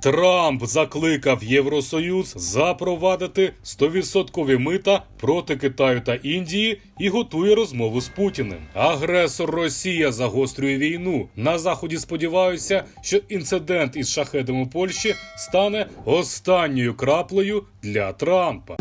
Трамп закликав Євросоюз запровадити 100% мита проти Китаю та Індії і готує розмову з Путіним. Агресор Росія загострює війну. На заході сподіваються, що інцидент із шахедами Польщі стане останньою краплею для Трампа.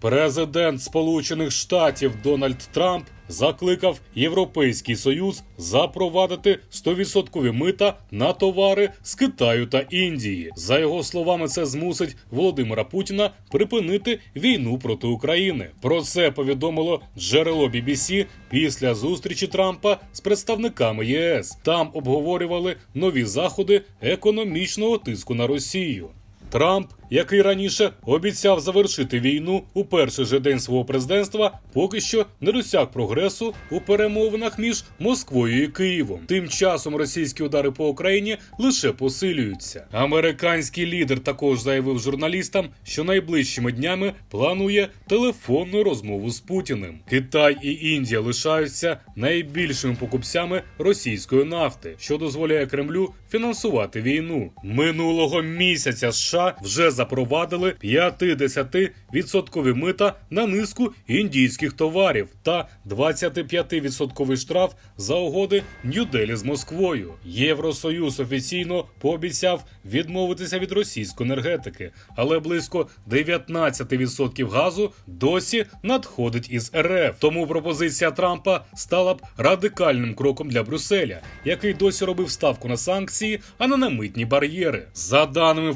Президент Сполучених Штатів Дональд Трамп закликав Європейський Союз запровадити 100% мита на товари з Китаю та Індії. За його словами, це змусить Володимира Путіна припинити війну проти України. Про це повідомило джерело BBC після зустрічі Трампа з представниками ЄС. Там обговорювали нові заходи економічного тиску на Росію. Трамп, який раніше обіцяв завершити війну у перший же день свого президентства, поки що не досяг прогресу у перемовинах між Москвою і Києвом. Тим часом російські удари по Україні лише посилюються. Американський лідер також заявив журналістам, що найближчими днями планує телефонну розмову з Путіним. Китай і Індія лишаються найбільшими покупцями російської нафти, що дозволяє Кремлю фінансувати війну. Минулого місяця США вже запровадили 50% мита на низку індійських товарів та 25% штраф за угоди Нью-Делі з Москвою. Євросоюз офіційно пообіцяв відмовитися від російської енергетики, але близько 19% газу досі надходить із РФ. Тому пропозиція Трампа стала б радикальним кроком для Брюсселя, який досі робив ставку на санкції, а не на митні бар'єри. За даними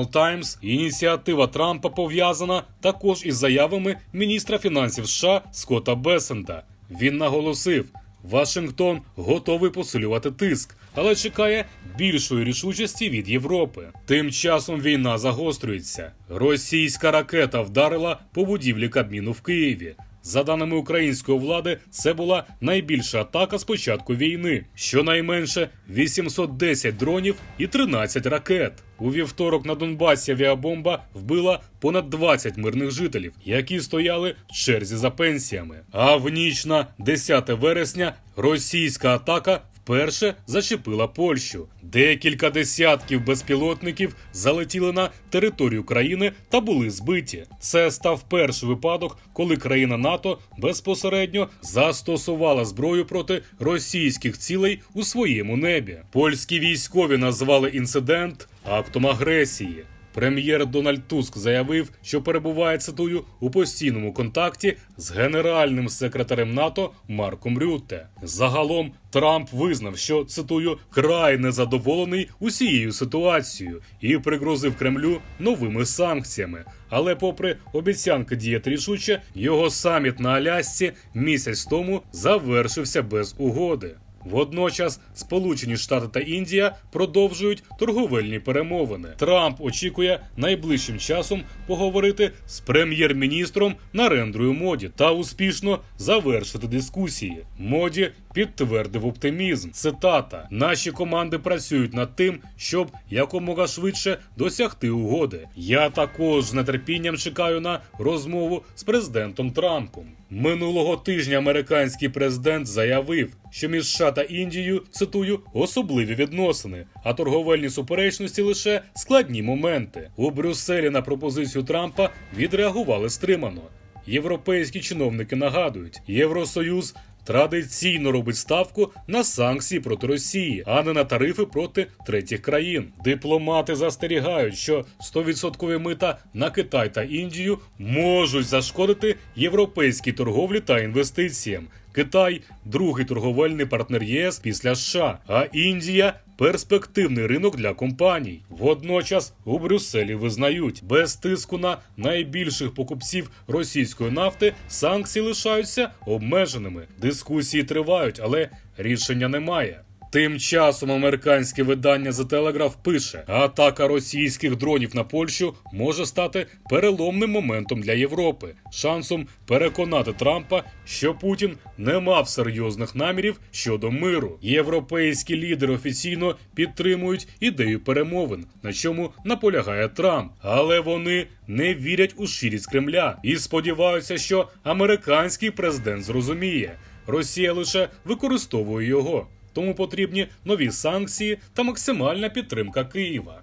Financial Times, ініціатива Трампа пов'язана також із заявами міністра фінансів США Скотта Бесента. Він наголосив. Вашингтон готовий посилювати тиск, але чекає більшої рішучості від Європи. Тим часом війна загострюється. Російська ракета вдарила по будівлі Кабміну в Києві. За даними української влади, це була найбільша атака з початку війни. Щонайменше 810 дронів і 13 ракет. У вівторок на Донбасі авіабомба вбила понад 20 мирних жителів, які стояли в черзі за пенсіями. А в ніч на 10 вересня російська атака вперше зачепила Польщу. Декілька десятків безпілотників залетіли на територію країни та були збиті. Це став перший випадок, коли країна НАТО безпосередньо застосувала зброю проти російських цілей у своєму небі. Польські військові назвали інцидент актом агресії. Прем'єр Дональд Туск заявив, що перебуває цитую у постійному контакті з генеральним секретарем НАТО Марком Рютте. Загалом Трамп визнав, що цитую край незадоволений усією ситуацією і пригрозив Кремлю новими санкціями. Але, попри обіцянки діяти рішуче, його саміт на Алясці місяць тому завершився без угоди. Водночас Сполучені Штати та Індія продовжують торговельні перемовини. Трамп очікує найближчим часом поговорити з прем'єр-міністром Нарендрою Моді та успішно завершити дискусії. Моді підтвердив оптимізм. Цитата: наші команди працюють над тим, щоб якомога швидше досягти угоди. Я також з нетерпінням чекаю на розмову з президентом Трампом. Минулого тижня американський президент заявив, що між США та Індією цитую особливі відносини, а торговельні суперечності лише складні моменти. У Брюсселі на пропозицію Трампа відреагували стримано. Європейські чиновники нагадують, Євросоюз традиційно робить ставку на санкції проти Росії, а не на тарифи проти третіх країн. Дипломати застерігають, що 100% мита на Китай та Індію можуть зашкодити європейській торговлі та інвестиціям. Китай другий торговельний партнер ЄС після США, а Індія перспективний ринок для компаній. Водночас у Брюсселі визнають, без тиску на найбільших покупців російської нафти санкції лишаються обмеженими. Дискусії тривають, але рішення немає. Тим часом американське видання The Telegraph пише: атака російських дронів на Польщу може стати переломним моментом для Європи, шансом переконати Трампа, що Путін не мав серйозних намірів щодо миру. Європейські лідери офіційно підтримують ідею перемовин, на чому наполягає Трамп, але вони не вірять у щирість Кремля і сподіваються, що американський президент зрозуміє. Росія лише використовує його. Тому потрібні нові санкції та максимальна підтримка Києва.